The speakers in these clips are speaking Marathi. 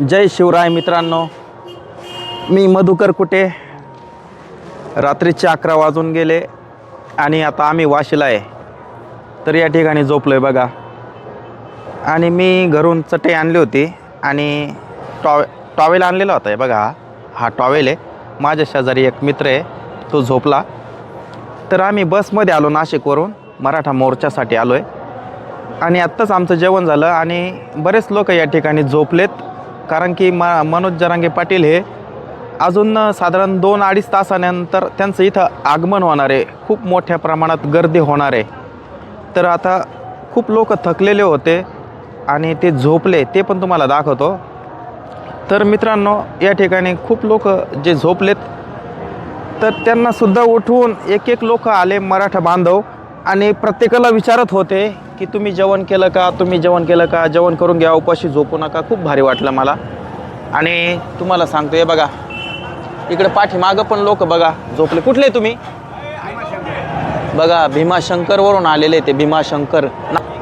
जय शिवराय मित्रांनो. मी मधुकर कुटे. रात्रीचे अकरा वाजून गेले आणि आता आम्ही वाशीला आहे. तर या ठिकाणी झोपलो आहे बघा. आणि मी घरून चटई आणली होती आणि टॉवे टॉवेल आणलेला होता आहे बघा हा. हा टॉवेल आहे. माझ्या शेजारी एक मित्र आहे तो झोपला. तर आम्ही बसमध्ये आलो नाशिकवरून मराठा मोर्चासाठी आलो आहे आणि आत्ताच आमचं जेवण झालं आणि बरेच लोक या ठिकाणी झोपलेत. कारण की म मनोज जरांगे पाटील हे अजून साधारण दोन अडीच तासानंतर त्यांचं इथं आगमन होणार आहे. खूप मोठ्या प्रमाणात गर्दी होणार आहे. तर आता खूप लोक थकलेले होते आणि ते झोपले ते पण तुम्हाला दाखवतो. तर मित्रांनो या ठिकाणी खूप लोक जे झोपलेत तर त्यांनासुद्धा उठवून एक एक लोक आले मराठा बांधव आणि प्रत्येकाला विचारत होते की तुम्ही जेवण केलं का तुम्ही जेवण केलं का जेवण करून घ्या उपाशी झोपू नका. खूप भारी वाटलं मला. आणि तुम्हाला सांगतो हे बघा. इकडे पाठीमागं पण लोक बघा झोपले. कुठले तुम्ही? बघा भीमाशंकरवरून आलेले ते भीमाशंकर.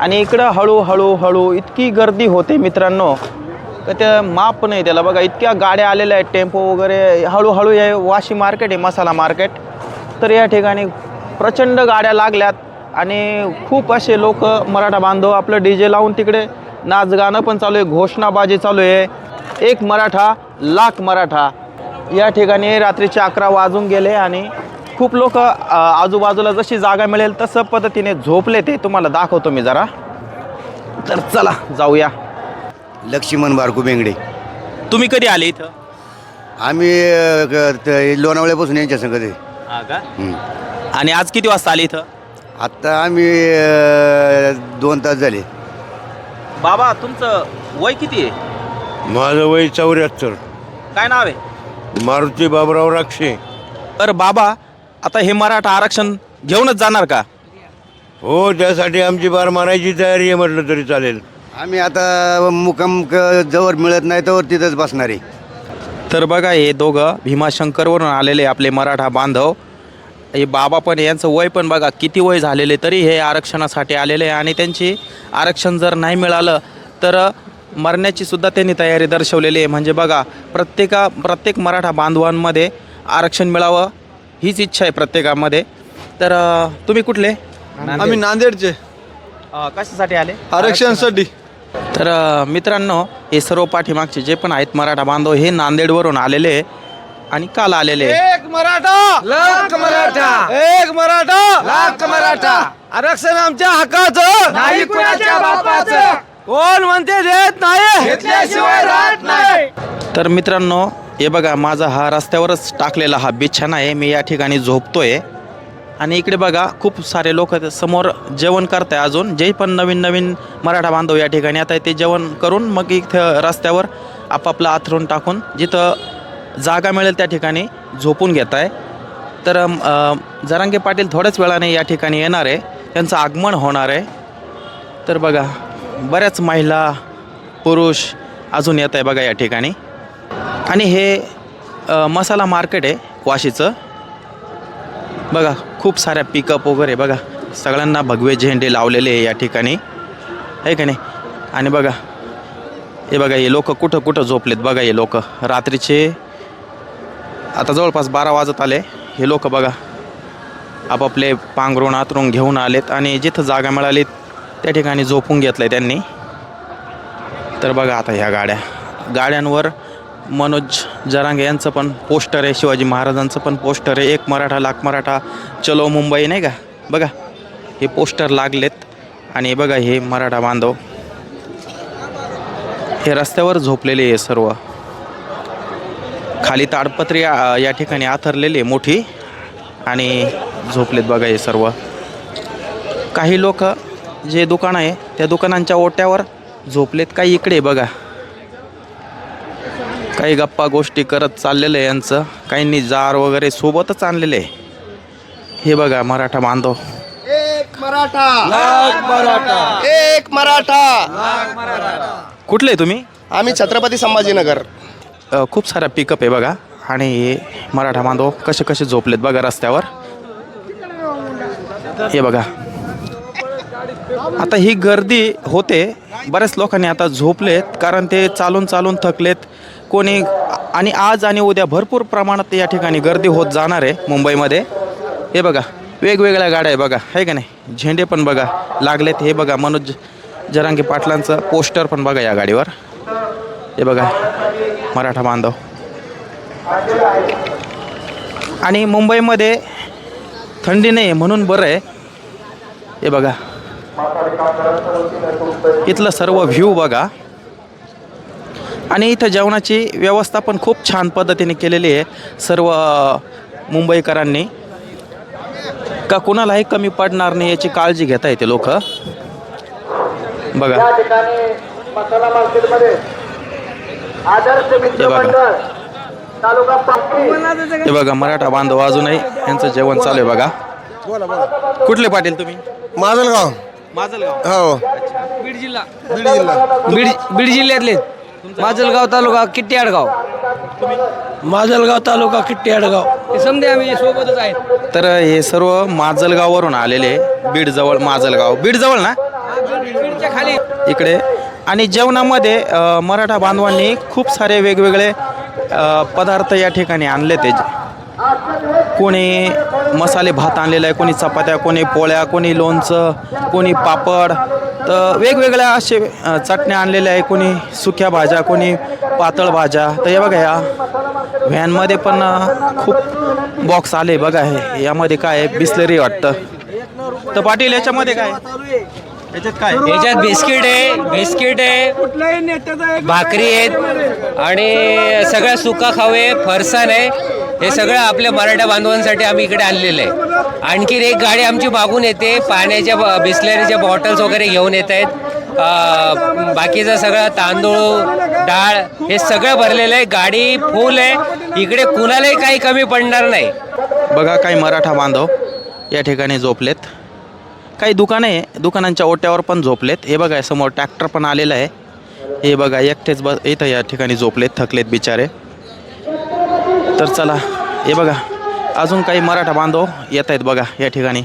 आणि इकडं हळूहळू हळू इतकी गर्दी होते मित्रांनो का त्या माप नाही त्याला. बघा इतक्या गाड्या आलेल्या आहेत टेम्पो वगैरे. हळूहळू हे वाशी मार्केट आहे मसाला मार्केट. तर या ठिकाणी प्रचंड गाड्या लागल्यात. आणि खूप असे लोक मराठा बांधव आपलं डी जे लावून तिकडे नाच गाणं पण चालू आहे घोषणाबाजी चालू आहे. एक मराठा लाख मराठा. या ठिकाणी रात्रीचे अकरा वाजून गेले आणि खूप लोक आजूबाजूला जशी जागा मिळेल तसं पद्धतीने झोपले ते तुम्हाला दाखवतो मी जरा. तर चला जाऊया. लक्ष्मण बारकू बेंगडे. तुम्ही कधी आले इथं? आम्ही लोणावळ्यापासून यांच्या संगत आहे. का. आणि आज किती वाजता आले इथं? आत्ता आम्ही अ, दोन तास झाले. बाबा तुमचं वय किती आहे? माझं वय चौऱ्याहत्तर. काय नाव आहे? मारुती बाबराव राक्षे. तर बाबा आता हे मराठा आरक्षण घेऊनच जाणार का? हो त्यासाठी आमची बार मारायची तयारी आहे म्हटलं तरी चालेल. आम्ही आता मुक्काम क- जवळ मिळत नाही तर तिथंच बसणार आहे. तर बघा हे दोघं भीमाशंकरवरून आलेले आपले मराठा बांधव. हे बाबा पण यांचं वय पण बघा किती वय झालेले तरी हे आरक्षणासाठी आलेले आहे. आणि त्यांची आरक्षण जर नाही मिळालं तर मरण्याची सुद्धा त्यांनी तयारी दर्शवलेली आहे. म्हणजे बघा प्रत्येका प्रत्येक मराठा बांधवांमध्ये आरक्षण मिळावं हीच इच्छा आहे प्रत्येकामध्ये. तर अ, तुम्ही कुठले? आम्ही नांदेडचे. अ, कशासाठी आले? आरक्षणासाठी. तर अ, मित्रांनो हे सर्व पाठीमागचे जे पण आहेत मराठा बांधव हे नांदेडवरून आलेले आहे. आणि काल आलेले. आहे. एक मराठा. लाख मराठा. एक मराठा. लाख मराठा. आरक्षण आमच्या हक्काचं. नाही कुणाच्या बापाचं. कोण म्हणते देत नाही? घेतल्याशिवाय राहत नाही. तर मित्रांनो हे बघा माझा हा रस्त्यावरच टाकलेला हा बिछाना आहे. मी या ठिकाणी झोपतोय. आणि इकडे बघा खूप सारे लोक समोर जेवण करत आहे अजून. जे पण नवीन नवीन मराठा बांधव या ठिकाणी आता ते जेवण करून मग इथं रस्त्यावर आपापलं आथरून टाकून जिथं जागा मिळेल त्या ठिकाणी झोपून घेत आहे. तर जरांगे पाटील थोड्याच वेळाने या ठिकाणी येणार आहे. त्यांचं आगमन होणार आहे. तर बघा बऱ्याच महिला पुरुष अजून येत आहे बघा या ठिकाणी. आणि हे मसाला मार्केट आहे वाशीचं. बघा खूप साऱ्या पिकअप वगैरे बघा. सगळ्यांना भगवे झेंडे लावलेले आहे या ठिकाणी. आहे का नाही? आणि बघा हे बघा हे लोक कुठं कुठं झोपलेत बघा हे लोक. रात्रीचे आता जवळपास बारा वाजत आले. हे लोक बघा. आपापले पांघरुण आतरून घेऊन आलेत आणि जिथं जागा मिळाली त्या ठिकाणी झोपून घेतलं आहे त्यांनी. तर बघा आता ह्या गाड्या. गाड्यांवर मनोज जरांगे यांचं पण पोस्टर आहे शिवाजी महाराजांचं पण पोस्टर आहे. एक मराठा लाख मराठा चलो मुंबई नाही का? बघा. हे पोस्टर लागलेत आणि बघा हे मराठा बांधव. हे रस्त्यावर झोपलेले आहे सर्व. खाली ताडपत्री या ठिकाणी आथरलेली आहे मोठी. आणि झोपलेत बघा हे सर्व. काही लोक जे दुकान आहे त्या दुकानांच्या ओट्यावर झोपलेत. काही इकडे बघा. काही गप्पा गोष्टी करत चाललेलं आहे यांचं. काहींनी जार वगैरे सोबतच आणलेले आहे. हे बघा मराठा बांधव. एक मराठा. लाख मराठा. एक मराठा. कुठले तुम्ही? आम्ही छत्रपती संभाजीनगर. खूप साऱ्या पिकअप आहे बघा. आणि हे मराठा बांधव कसे कसे झोपलेत बघा रस्त्यावर. हे बघा. आता ही गर्दी होते. बऱ्याच लोकांनी आता झोपलेत कारण ते चालून चालून थकलेत. कोणी आणि आज आणि उद्या भरपूर प्रमाणात या ठिकाणी गर्दी होत जाणार आहे मुंबईमध्ये. हे बघा वेगवेगळ्या गाड्या आहे बघा. आहे का नाही? झेंडे पण बघा लागलेत. हे बघा मनोज जरांगे पाटलांचं पोस्टर पण बघा या गाडीवर. हे बघा. मराठा बांधव. आणि मुंबईमध्ये थंडी नाही आहे म्हणून बरं आहे. हे बघा. इथलं सर्व व्ह्यू बघा. आणि इथं जेवणाची व्यवस्था पण खूप छान पद्धतीने केलेली आहे सर्व मुंबईकरांनी. का कुणालाही कमी पडणार नाही याची काळजी घेता येते लोक. बघा. हे बघा. हे बघा मराठा बांधव अजूनही यांचं जेवण चालू आहे बघा. कुठले पाटील तुम्ही? माजलगाव. माझलगाव हो. बीड जिल्हा. बीड जिल्हा. बीड बीड जिल्ह्यातले. माजलगाव तालुका किट्टी आडगाव माजलगाव तालुका किट्टी आडगाव हे समजे आम्ही सोबतच आहेत. तर हे सर्व माजलगाववरून आलेले बीड जवळ माजलगाव बीड जवळ ना बीडच्या खाली. इकडे. आणि जेवणामध्ये मराठा बांधवांनी खूप सारे वेगवेगळे पदार्थ या ठिकाणी आणले ते. कोणी मसाले भात आणलेला आहे कोणी चपात्या कोणी पोळ्या कोणी लोणचं कोणी पापड. तर वेगवेगळ्या असे चटण्या आणलेल्या आहे कोणी सुक्या भाज्या कोणी पातळ भाज्या. तर हे बघा या व्हॅनमध्ये पण खूप बॉक्स आले बघा हे. यामध्ये काय आहे? बिस्लरी वाटतं. तर पाटील याच्यामध्ये काय याच्यात काय? याच्यात बिस्किट आहे बिस्किट आहे भाकरी आहेत आणि सगळं सुका खावे फरसाण आहे. हे सगळं आपल्या मराठा बांधवांसाठी आम्ही इकडे आणलेलं आहे. आणखीन एक गाडी आमची मागून येते पाण्याच्या ब- बिस्लरीच्या बॉटल्स वगैरे घेऊन येत आहेत. बाकीचं सगळं तांदूळ डाळ हे सगळं भरलेलं आहे. गाडी फुल आहे. इकडे कुणालाही काही कमी पडणार नाही. बघा काही मराठा बांधव या ठिकाणी झोपलेत. काही दुकानं आहे. दुकानांच्या ओट्यावर पण झोपलेत. हे बघा समोर ट्रॅक्टर पण आलेलं आहे. हे बघा एकटेच बस इथं या ठिकाणी झोपलेत थकलेत बिचारे. तर चला हे बघा अजून काही मराठा बांधव येत आहेत बघा या ठिकाणी.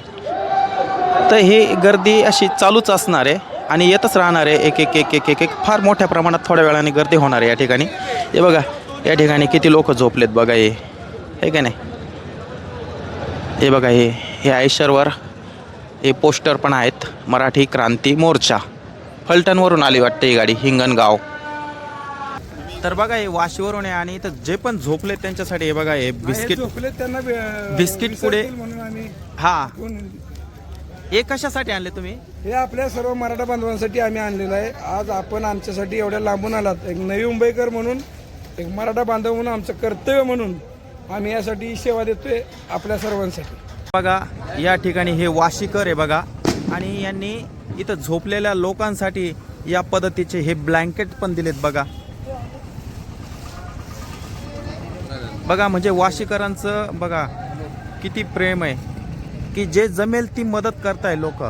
तर ही गर्दी अशी चालूच असणार आहे आणि येतच राहणार आहे. एक एक एक एक एक एक फार मोठ्या प्रमाणात थोड्या वेळाने गर्दी होणार आहे या ठिकाणी. हे बघा या ठिकाणी किती लोक झोपलेत बघा हे. हे का नाही? हे बघा हे हे आयशरवर हे पोस्टर पण आहेत. मराठी क्रांती मोर्चा. फलटणवरून आली वाटते ही गाडी हिंगणगाव. तर बघा हे वाशीवरून आहे आणि इथं जे पण झोपले त्यांच्यासाठी हे बघा हे बिस्किट त्यांना बिस्किट पुढे हा. हे कशासाठी आणले तुम्ही? हे आपल्या सर्व मराठा बांधवांसाठी आम्ही आणलेलं आहे. आज आपण आमच्यासाठी एवढ्या लांबून आलात. एक नवी मुंबईकर म्हणून एक मराठा बांधव म्हणून आमचं कर्तव्य म्हणून आम्ही यासाठी सेवा देतोय आपल्या सर्वांसाठी. बघा या ठिकाणी हे वाशिकर आहे बघा. आणि यांनी इथं झोपलेल्या लोकांसाठी या पद्धतीचे हे ब्लँकेट पण दिलेत बघा. बघा म्हणजे वाशीकरांचं बघा किती प्रेम आहे. की जे जमेल ती मदत करताय लोक.